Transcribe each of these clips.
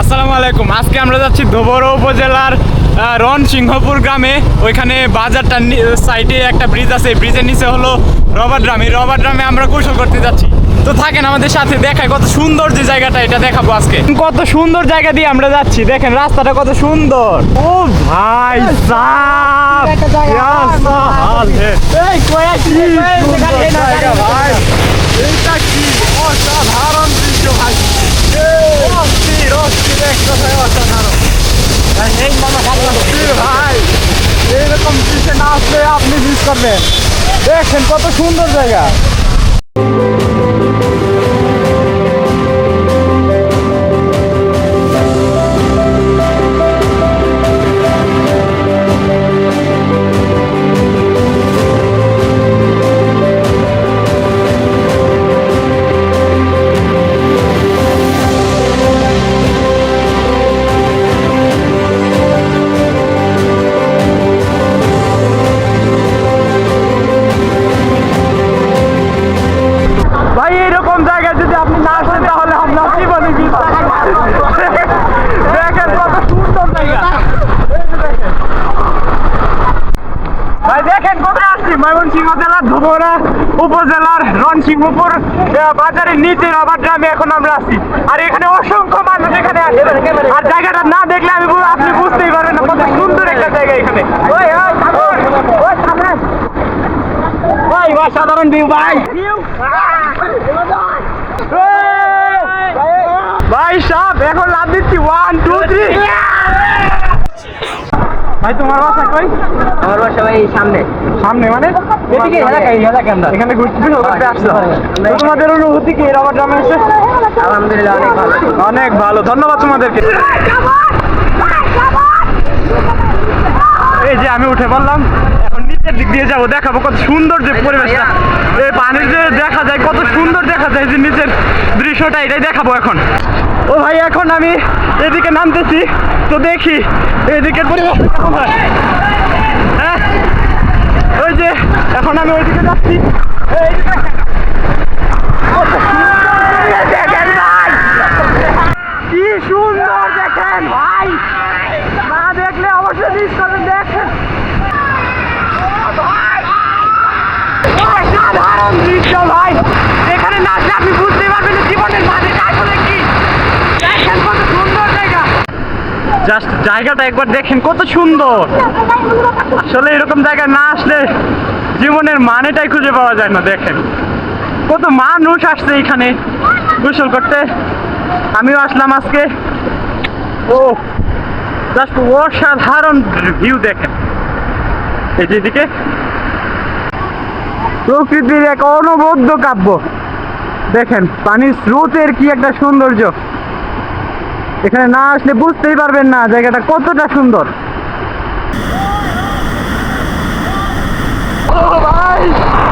আসসালামু আলাইকুম। আজকে আমরা যাচ্ছি ধোবর উপজেলার আহ, রণসিংহপুর গ্রামে। ওইখানে বাজারটা সাইডে একটা ব্রিজ আছে। ব্রিজের নিচে হলো রবার ড্রাম রবার ড্রামে আমরা কৌশল করতে যাচ্ছি। তো থাকেন আমাদের সাথে দেখায় কত সুন্দর যে জায়গাটা এটা দেখাবো আজকে। কত সুন্দর জায়গা দিয়ে আমরা যাচ্ছি। দেখেন রাস্তাটা কত সুন্দর। ও ভাই সাহ কত সুন্দর জায়গা। ধুবরা উপজেলার রণসিংহপুর বাজারের নিচে রবার গ্রামে এখন আমরা আছি। আর এখানে অসংখ্য মানুষ এখানে আছে। আর জায়গাটা না দেখলে আমি আপনি বুঝতেই পারবেন না কত সুন্দর একটা জায়গা এখানে। ওই ভাই অসাধারণ ভিউ ভাই। ভাই সাহেব এখন লাভ দিচ্ছি। ওয়ান টু থ্রি ভাই তোমার বাসা কই? আমার বাসা ভাই সামনে। সামনে মানে? এদিকে এলাকা এলাকা আমরা। এখানে ঘুরতে ঘুরতে আসছো তোমাদের অনুভূতি কি? রাবার ড্রামে এসে? আলহামদুলিল্লাহ অনেক ভালো। অনেক ভালো। ধন্যবাদ তোমাদেরকে। এই যে আমি উঠে বললাম, এখন নিচের দিক দিয়ে যাব, দেখাবো কত সুন্দর যে পরিবেশটা। এই পানির যে দেখা যায়, কত সুন্দর দেখা যায় যে নিচের দৃশ্যটা এটাই দেখাবো এখন। ও ভাই, এখন আমি এদিকে নামতেছি, তো দেখি এদিকের পরিবেশ কেমন হয়। হ্যাঁ? ওই যে, এখন আমি ওইদিকে যাচ্ছি। কি সুন্দর দেখেন ভাই না দেখলে অবশ্যই মিস করবেন দেখেন অসাধারণ দৃশ্য এখানে না আসলে আপনি বুঝতে পারবেন জীবনের মাঝে কি। সুন্দর জায়গা। জাস্ট জায়গাটা একবার দেখেন কত সুন্দর। আসলে এরকম জায়গায় না আসলে জীবনের মানেটাই খুঁজে পাওয়া যায় না, দেখেন। কত মানুষ আসছে এখানে গোসল করতে। আমিও আসলাম আজকে। ও, জাস্ট অসাধারণ ভিউ দেখেন। এই যেদিকে প্রকৃতির এক অনবদ্য কাব্য। দেখেন, পানির স্রোতের কি একটা সৌন্দর্য। এখানে না আসলে বুঝতেই পারবেন না জায়গাটা কতটা সুন্দর ও ভাই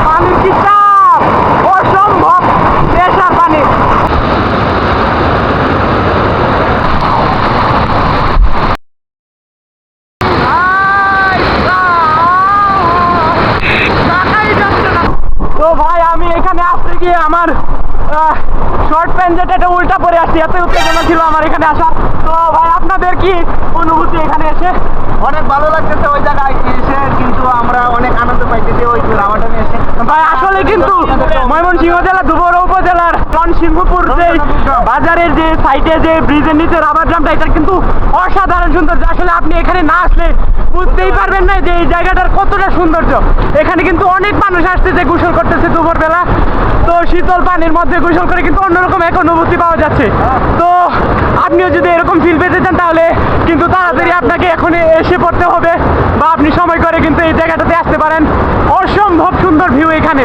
পানির কি চাপ অসম্ভব প্রেশার পানি তো ভাই আমি এখানে আসতে গিয়ে আমার শর্ট প্যান্ট যেটা এটা উল্টা পরে আসছি। এত উত্তেজনা ছিল আমার এখানে আসা তো ভাই আপনাদের কি অনুভূতি এখানে এসে? অনেক ভালো লাগতেছে ওই জায়গায় এসে কিন্তু আমরা অনেক আনন্দ পাইতেছি ওই রামাটনে এসে। ভাই আসলে কিন্তু ময়মনসিংহ জেলা দুবরা উপজেলার রণসিংহপুর যে বাজারের যে সাইডে যে ব্রিজের নিচে রাবার ড্রামটা এটা কিন্তু অসাধারণ সুন্দর। আসলে আপনি এখানে না আসলে বুঝতেই পারবেন না যে এই জায়গাটার কতটা সৌন্দর্য। এখানে কিন্তু অনেক মানুষ আসছে যে গোসল করতেছে দুপুর বেলা তো শীতল পানির মধ্যে গোসল করে কিন্তু অন্যরকম এক অনুভূতি পাওয়া যাচ্ছে। তো আপনিও যদি এরকম ফিল পেতে চান তাহলে কিন্তু তাড়াতাড়ি আপনাকে এখন এসে পড়তে হবে বা আপনি সময় করে কিন্তু এই জায়গাটাতে আসতে পারেন। অসম্ভব সুন্দর ভিউ এখানে।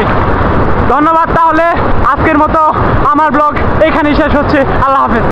ধন্যবাদ তাহলে, আজকের মতো আমার ব্লগ এখানেই শেষ হচ্ছে। আল্লাহ হাফেজ।